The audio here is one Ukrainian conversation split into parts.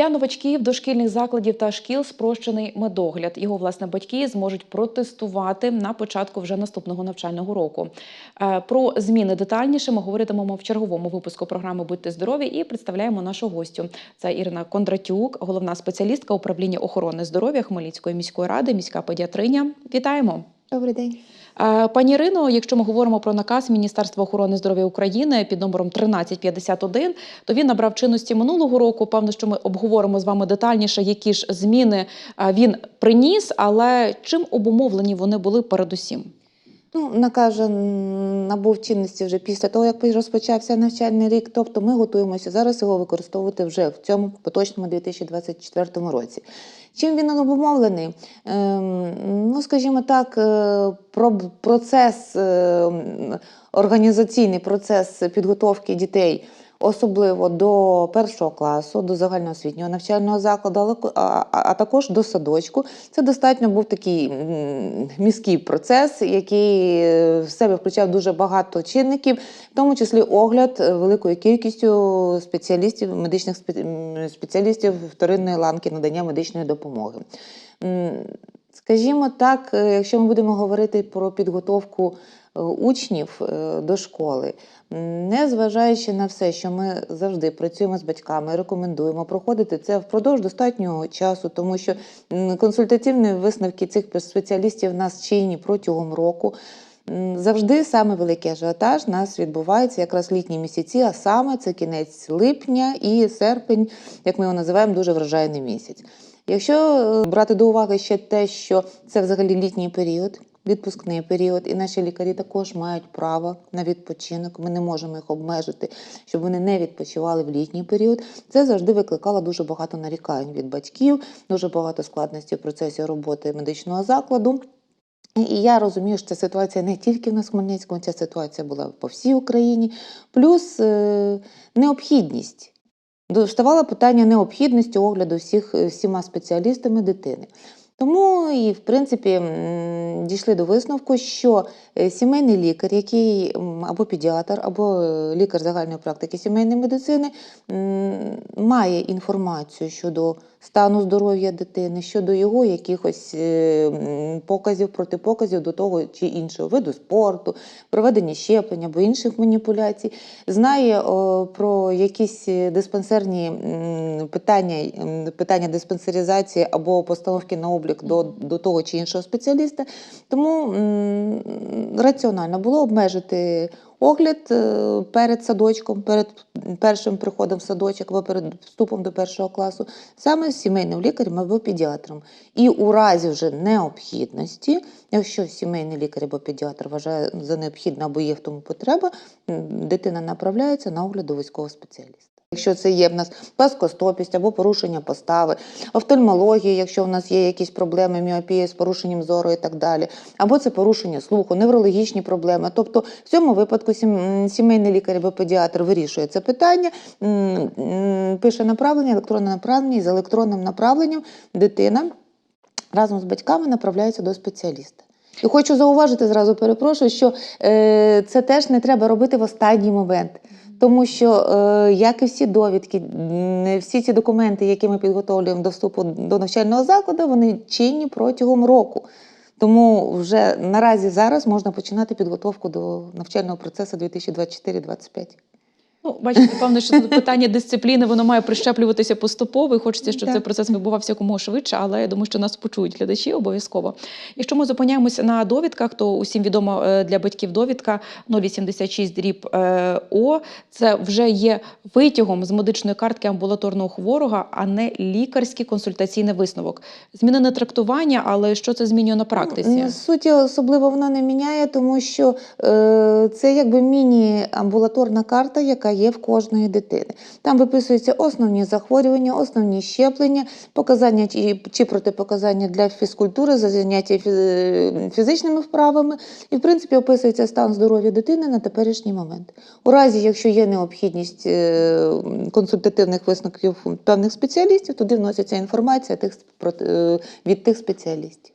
Для новачків дошкільних закладів та шкіл спрощений медогляд. Його власне батьки зможуть протестувати на початку вже наступного навчального року. Е, Про зміни детальніше ми говоритимемо в черговому випуску програми Будьте здорові і представляємо нашу гостю. Це Ірина Кондратюк, головна спеціалістка управління охорони здоров'я Хмельницької міської ради, міська педіатриня. Вітаємо. Добрий день. Е, Пані Ірино, якщо ми говоримо про наказ Міністерства охорони здоров'я України під номером 1351, то він набрав чинності минулого року. Певно, що ми обговоримо з вами детальніше, які ж зміни е, він приніс, але чим обумовлені вони були передусім. Ну, накаже набув чинності вже після того, як розпочався навчальний рік. Тобто ми готуємося зараз його використовувати вже в цьому поточному 2024 році. Чим він обумовлений? Ем, ну, скажімо так, е, про процес, е, організаційний процес підготовки дітей. Особливо до першого класу, до загальноосвітнього навчального закладу, а, також до садочку. Це достатньо був такий міський процес, який е, в себе включав дуже багато чинників, в тому числі огляд е, великою кількістю спеціалістів, медичних спеціалістів вторинної ланки надання медичної допомоги. Скажімо так, е, якщо ми будемо говорити про підготовку учнів е, до школи, незважаючи на все, що ми завжди працюємо з батьками, рекомендуємо проходити це впродовж достатнього часу, тому що консультативні висновки цих спеціалістів в нас чинні протягом року. Завжди саме великий ажіотаж у нас відбувається якраз літні місяці, а саме це кінець липня і серпень, як ми його називаємо, дуже врожайний місяць. Якщо е, брати до уваги ще те, що це взагалі літній період, відпускний період, і наші лікарі також мають право на відпочинок. Ми не можемо їх обмежити, щоб вони не відпочивали в літній період. Це завжди викликало дуже багато нарікань від батьків, дуже багато складностей в процесі роботи медичного закладу. І я розумію, що ця ситуація не тільки в нас в Хмельницькому, ця ситуація була по всій Україні. Плюс е, необхідність. До- Вставало питання необхідності огляду всіх, е, всіма спеціалістами дитини. Тому і, в принципі, дійшли до висновку, що е, сімейний лікар, який або педіатр, або е, лікар загальної практики сімейної медицини, має інформацію щодо стану здоров'я дитини, щодо його якихось е, показів, протипоказів до того чи іншого виду спорту, проведення щеплення або інших маніпуляцій, знає про якісь е, диспансерні питання, питання диспансеризації або постановки на облік до, до того чи іншого спеціаліста. Тому раціонально було обмежити огляд е, перед садочком, перед першим приходом в садочок або перед вступом до першого класу, саме з сімейним лікарем або педіатром. І у разі вже необхідності, якщо сімейний лікар або педіатр вважає за необхідне або є в тому потреба, дитина направляється на огляд до військового спеціаліста. Якщо це є в нас пласкостопість або порушення постави, офтальмологія, якщо в нас є якісь проблеми, міопія з порушенням зору і так далі, або це порушення слуху, неврологічні проблеми. Тобто в цьому випадку сімейний лікар або педіатр вирішує це питання, пише направлення, електронне направлення, і з електронним направленням дитина разом з батьками направляється до спеціаліста. І хочу зауважити зразу, перепрошую, що е, це теж не треба робити в останній момент. Тому що, е, як і всі довідки, всі ці документи, які ми підготовлюємо до вступу до навчального закладу, вони чинні протягом року. Тому вже наразі зараз можна починати підготовку до навчального процесу 2024-2025. Ну, бачите, певно, що тут питання дисципліни воно має прищеплюватися поступово. і Хочеться, щоб Так. цей процес відбувався якомога швидше, але я думаю, що нас почують глядачі обов'язково. Якщо ми зупиняємося на довідках, то усім відомо е, для батьків довідка 086 дріб е, О. Це вже є витягом з медичної картки амбулаторного хворого, а не лікарський консультаційний висновок. Змінене трактування, але що це змінює на практиці? Ну, Суті особливо вона не міняє, тому що е, це якби міні-амбулаторна карта, яка є в кожної дитини. Там виписуються основні захворювання, основні щеплення, показання чи, протипоказання для фізкультури, за заняття фізичними вправами. І, в принципі, описується стан здоров'я дитини на теперішній момент. У разі, якщо є необхідність е, консультативних висновків певних спеціалістів, туди вноситься інформація е, від тих спеціалістів.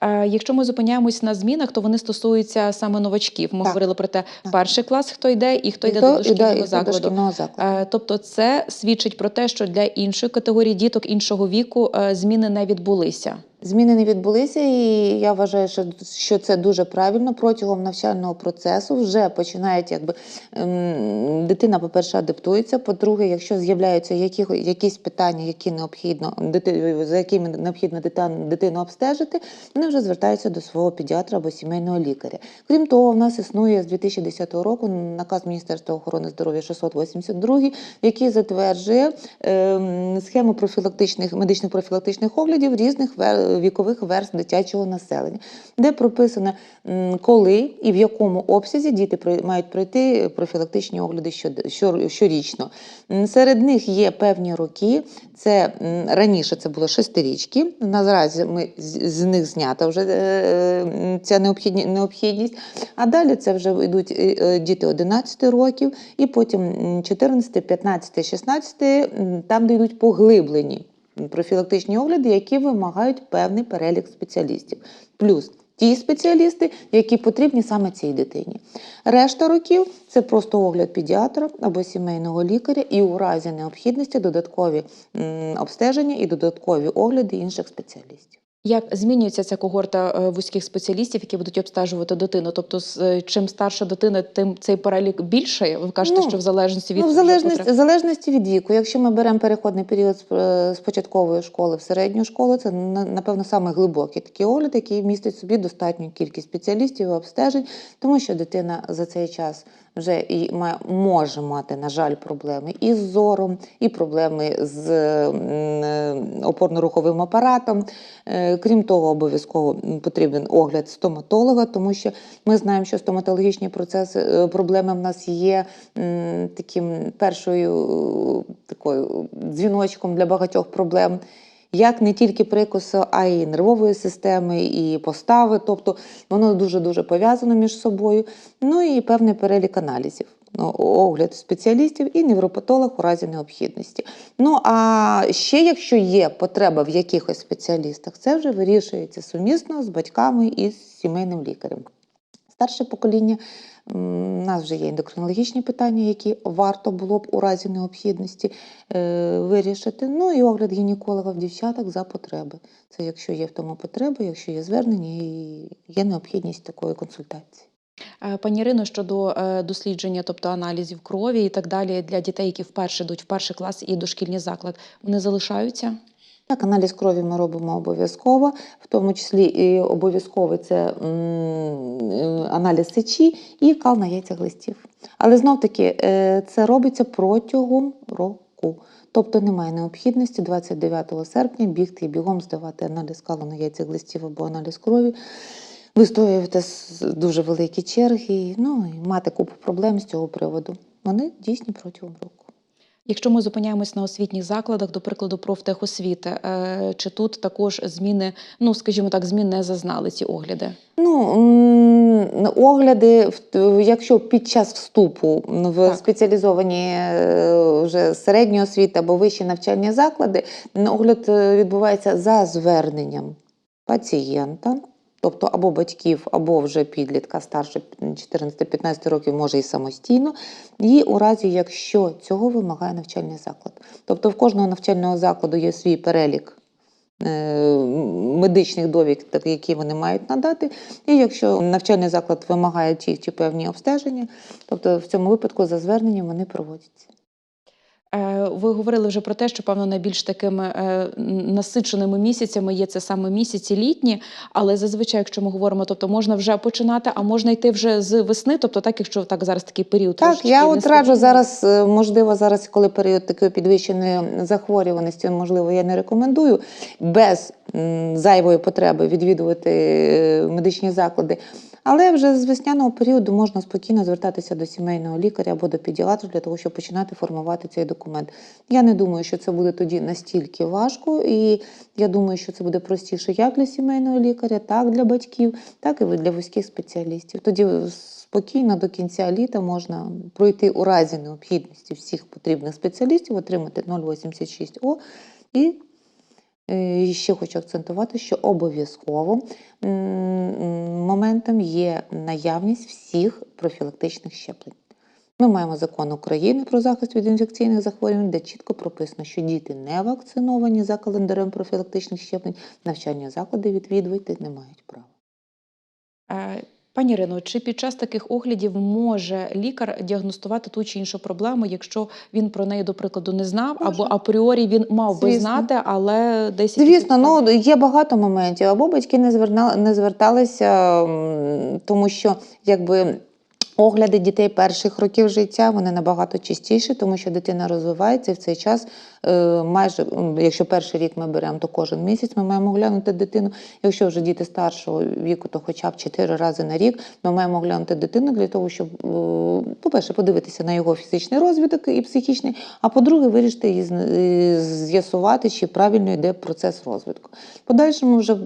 Е, Якщо ми зупиняємось на змінах, то вони стосуються саме новачків. Ми Так. говорили про те, Так. перший клас хто йде і хто йде І до дошкільного і закладу. до закладу. дошкільного закладу. Тобто, це свідчить про те, що для іншої категорії діток іншого віку е, зміни не відбулися. Зміни не відбулися, і я вважаю, що, це дуже правильно. Протягом навчального процесу вже починають, якби ем, дитина, по-перше, адаптується. По-друге, якщо з'являються які, якісь питання, які необхідно дити- за якими необхідно дитину, дитину обстежити, вони вже звертаються до свого педіатра або сімейного лікаря. Крім того, в нас існує з 2010 року наказ Міністерства охорони здоров'я 682, який затверджує ем, схему профілактичних медичних профілактичних оглядів різних ве- вікових верств дитячого населення, де прописано, коли і в якому обсязі діти мають пройти профілактичні огляди щорічно. Серед них є певні роки. Це раніше це було шестирічки. Наразі ми з, них знята вже е, е, ця необхідність. А далі це вже йдуть е, діти 11 років, і потім 14, 15, 16, там, де йдуть поглиблені профілактичні огляди, які вимагають певний перелік спеціалістів. Плюс ті спеціалісти, які потрібні саме цій дитині. Решта років це просто огляд педіатра або сімейного лікаря, і у разі необхідності додаткові обстеження і додаткові огляди інших спеціалістів. Як змінюється ця когорта е, вузьких спеціалістів, які будуть обстежувати дитину? Тобто, з- е, чим старша дитина, тим цей перелік більше. Ви кажете, Ну, що в залежності від Ну, в залежності, потреб. в залежності від віку. Якщо ми беремо переходний період з, е, початкової школи в середню школу, це напевно саме глибокий такий огляд, який містить в собі достатню кількість спеціалістів і обстежень, тому що дитина за цей час вже і може мати, на жаль, проблеми і з зором, і проблеми з е, опорно-руховим апаратом. Е, Крім того, обов'язково потрібен огляд стоматолога, тому що ми знаємо, що стоматологічні процеси е, проблеми в нас є таким першою такою дзвіночком для багатьох проблем. Як не тільки прикусу, а й нервової системи, і постави, тобто воно дуже дуже пов'язано між собою. Ну і певний перелік аналізів. Ну, огляд спеціалістів і невропатолог у разі необхідності. Ну а ще, якщо є потреба в якихось спеціалістах, це вже вирішується сумісно з батьками і з сімейним лікарем. Старше покоління у нас вже є ендокринологічні питання, які варто було б у разі необхідності е, вирішити. Ну і огляд гінеколога в дівчаток за потреби. Це якщо є в тому потреба, якщо є звернення і є необхідність такої консультації. Е, Пані Ірино, щодо е, дослідження, тобто аналізів крові і так далі для дітей, які вперше йдуть в перший клас і дошкільний заклад, вони залишаються? Так, аналіз крові ми робимо обов'язково, в тому числі і обов'язковий це е, аналіз сечі і кал на яйцях листів. Але знов таки е, це робиться протягом року. Тобто немає необхідності 29 серпня бігти і бігом здавати аналіз калу на яйцях листів або аналіз крові, вистоювати дуже великі черги, ну і мати купу проблем з цього приводу. Вони дійсні протягом року. Якщо ми зупиняємось на освітніх закладах, до прикладу, профтехосвіти, е, чи тут також зміни, ну скажімо так, змін не зазнали ці огляди? Ну, огляди, якщо під час вступу в Так. спеціалізовані е, вже середні освіти або вищі навчальні заклади, огляд е, відбувається за зверненням пацієнта, тобто або батьків, або вже підлітка старше 14-15 років, може і самостійно, і у разі, якщо цього вимагає навчальний заклад. Тобто в кожного навчального закладу є свій перелік е, медичних довідок, так, які вони мають надати. І якщо навчальний заклад вимагає ті чи певні обстеження, тобто в цьому випадку за зверненням вони проводяться. Е, Ви говорили вже про те, що певно найбільш такими е, насиченими місяцями є це саме місяці літні, але зазвичай, якщо ми говоримо, тобто можна вже починати, а можна йти вже з весни, тобто так, якщо так зараз такий період. Так, я от раджу зараз, е, можливо, зараз, коли період такої підвищеної захворюваності, можливо, я не рекомендую без зайвої потреби відвідувати медичні заклади. Але вже з весняного періоду можна спокійно звертатися до сімейного лікаря або до педіатра для того, щоб починати формувати цей документ. Я не думаю, що це буде тоді настільки важко, і я думаю, що це буде простіше як для сімейного лікаря, так для батьків, так і для вузьких спеціалістів. Тоді спокійно до кінця літа можна пройти у разі необхідності всіх потрібних спеціалістів, отримати 0,86О і Е, і Ще хочу акцентувати, що обов'язково моментом є наявність всіх профілактичних щеплень. Ми маємо закон України про захист від інфекційних захворювань, де чітко прописано, що діти не вакциновані за календарем профілактичних щеплень, навчальні заклади відвідувати не мають права. Пані Ірино, чи під час таких оглядів може лікар діагностувати ту чи іншу проблему, якщо він про неї, до прикладу, не знав, Може. або апріорі він мав би знати, але десь Звісно, ну є багато моментів. Або батьки не зверна, не зверталися, тому що якби. Огляди дітей перших років життя вони набагато частіші, тому що дитина розвивається і в цей час е, майже, якщо перший рік ми беремо, то кожен місяць ми маємо оглянути дитину. Якщо вже діти старшого віку, то хоча б 4 рази на рік ми маємо оглянути дитину для того, щоб, е, по-перше, подивитися на його фізичний розвиток і психічний, а по-друге, вирішити і з'ясувати, чи правильно йде процес розвитку. Подальшому вже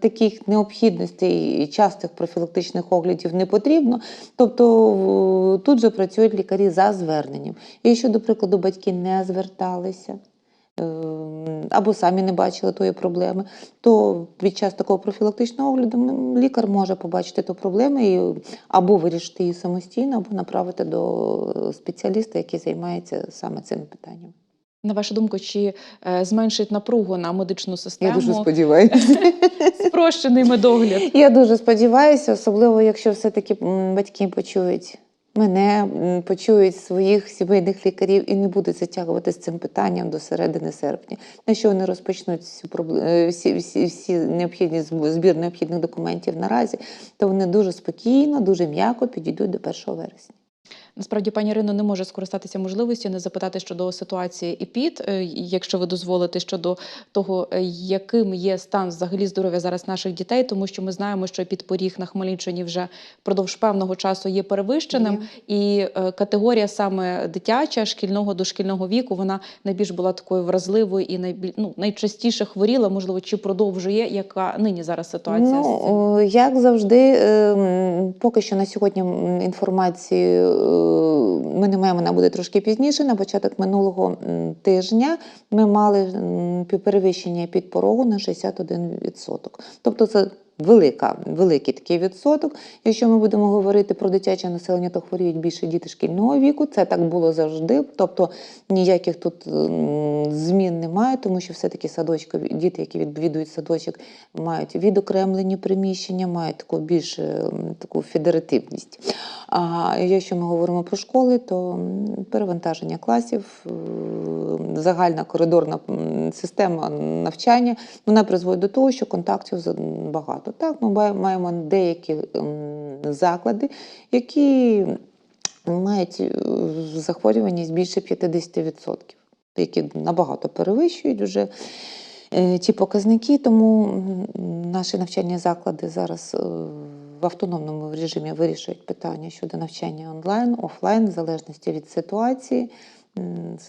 таких необхідностей частих профілактичних оглядів не потрібно. Тобто в- тут же працюють лікарі за зверненням. І якщо, до прикладу, батьки не зверталися. ем, Або самі не бачили тої проблеми, то під час такого профілактичного огляду лікар може побачити ту проблему і або вирішити її самостійно, або направити до спеціаліста, який займається саме цим питанням. На вашу думку, чи е, зменшить напругу на медичну систему Я дуже сподіваюся. спрощений медогляд? Я дуже сподіваюся, особливо якщо все-таки батьки почують мене, почують своїх сімейних лікарів і не будуть затягувати з цим питанням до середини серпня. Якщо вони розпочнуть пробле- е, всі, всі, всі необхідні збір необхідних документів наразі, то вони дуже спокійно, дуже м'яко підійдуть до 1 вересня. Насправді, пані Ірино не може скористатися можливістю не запитати щодо ситуації ЕПІД, е, якщо ви дозволите щодо того, е, яким є стан взагалі здоров'я зараз наших дітей, тому що ми знаємо, що підпоріг на Хмельниччині вже впродовж певного часу є перевищеним, і е, категорія саме дитяча, шкільного дошкільного віку, вона найбільш була такою вразливою і найбіль, ну, найчастіше хворіла, можливо, чи продовжує, яка нині зараз ситуація? Ну, як завжди, ем, поки що на сьогодні інформації е, ми не маємо, вона буде трошки пізніше. На початок минулого тижня ми мали перевищення під підпорогу на 61%. Тобто це велика, великий такий відсоток. Якщо ми будемо говорити про дитяче населення, то хворіють більше діти шкільного віку. Це так було завжди. Тобто ніяких тут змін немає, тому що все-таки садочки, діти, які відвідують садочок, мають відокремлені приміщення, мають таку більш таку федеративність. А якщо ми говоримо про школи, то перевантаження класів, е, загальна коридорна система навчання вона призводить до того, що контактів за- багато. Так, ми маємо деякі заклади, які мають е, захворюваність більше 50%, які набагато перевищують вже е, ті показники. Тому наші навчальні заклади зараз е, в автономному режимі вирішують питання щодо навчання онлайн, офлайн, в залежності від ситуації.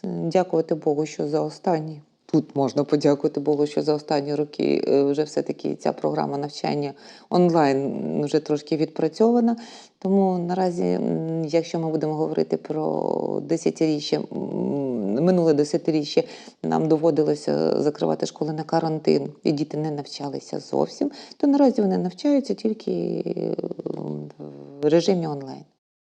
Дякувати Богу, що за останні. Тут можна подякувати Богу, що за останні роки е, вже все-таки ця програма навчання онлайн вже трошки відпрацьована. Тому наразі, якщо ми будемо говорити про десятиріччя, минуле десятиріччя, нам доводилося закривати школи на карантин, і діти не навчалися зовсім, то наразі вони навчаються тільки е, в режимі онлайн.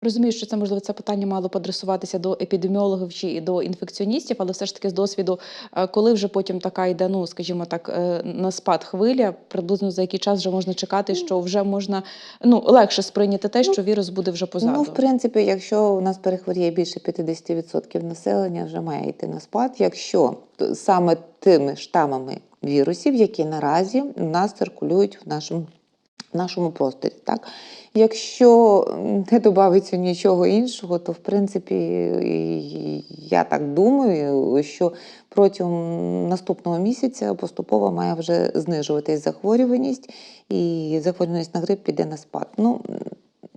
Розумію, що це можливо це питання мало поадресуватися до епідеміологів чи до інфекціоністів, але все ж таки з досвіду, е, коли вже потім така йде, ну скажімо так, е, на спад хвиля, приблизно за який час вже можна чекати, що вже можна ну легше сприйняти те, Ну, що вірус буде вже позаду. Ну, в принципі, якщо у нас перехворіє більше 50% населення, вже має йти на спад. Якщо саме тими штамами вірусів, які наразі у нас циркулюють в нашому, нашому просторі. Так? Якщо не додається нічого іншого, то в принципі я так думаю, що протягом наступного місяця поступово має вже знижуватись захворюваність, і захворюваність на грип піде на спад. Ну,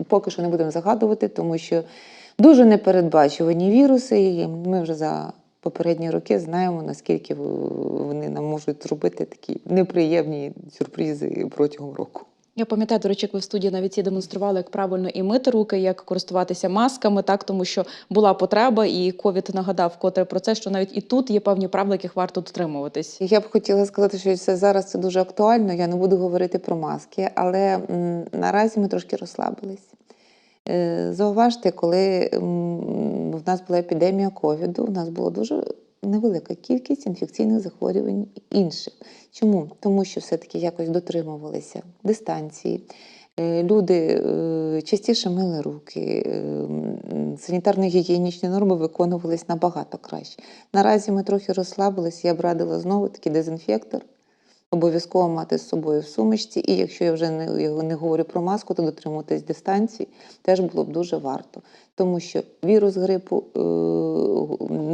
поки що не будемо загадувати, тому що дуже непередбачувані віруси, і ми вже за попередні роки знаємо, наскільки вони нам можуть зробити такі неприємні сюрпризи протягом року. Я пам'ятаю, до речі, як ви в студії навіть і демонстрували, як правильно і мити руки, як користуватися масками, так тому що була потреба, і ковід нагадав котре про це, що навіть і тут є певні правила, яких варто дотримуватись. Я б хотіла сказати, що це зараз це дуже актуально. Я не буду говорити про маски, але м, наразі ми трошки розслабились. Е, Зауважте, коли в нас була епідемія ковіду, у нас була дуже невелика кількість інфекційних захворювань інших. Чому? Тому що все-таки якось дотримувалися дистанції. Е, Люди е, частіше мили руки, е, санітарно-гігієнічні норми виконувались набагато краще. Наразі ми трохи розслабились, я б радила знову таки дезінфектор. Обов'язково мати з собою в сумочці, і якщо я вже не, не говорю про маску, то дотримуватись дистанції теж було б дуже варто. Тому що вірус грипу, е,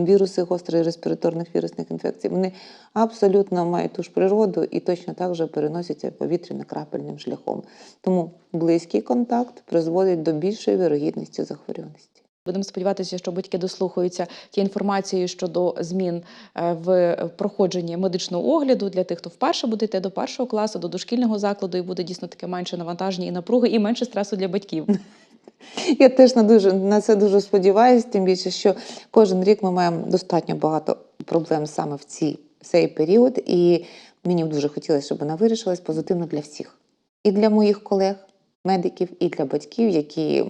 віруси гострих респіраторних вірусних інфекцій, вони абсолютно мають ту ж природу і точно так же переносяться повітряно-крапельним шляхом. Тому близький контакт призводить до більшої вірогідності захворюваності. Будемо сподіватися, що батьки дослухаються ті інформації щодо змін е, в проходженні медичного огляду для тих, хто вперше буде йти до першого класу, до дошкільного закладу, і буде дійсно таке менше навантаження і напруги, і менше стресу для батьків. Я теж на дуже на це дуже сподіваюся, тим більше, що кожен рік ми маємо достатньо багато проблем саме в ці, в цей період, і мені дуже хотілося, щоб вона вирішилась позитивно для всіх. І для моїх колег, медиків, і для батьків, які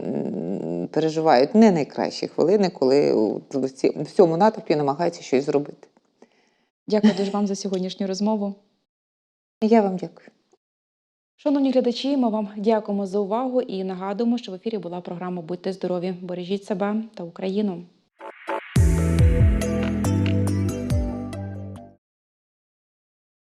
переживають не найкращі хвилини, коли в цьому натовпі намагаються щось зробити. Дякую дуже вам за сьогоднішню розмову. Я вам дякую. Шановні глядачі, ми вам дякуємо за увагу і нагадуємо, що в ефірі була програма Будьте здорові, бережіть себе та Україну.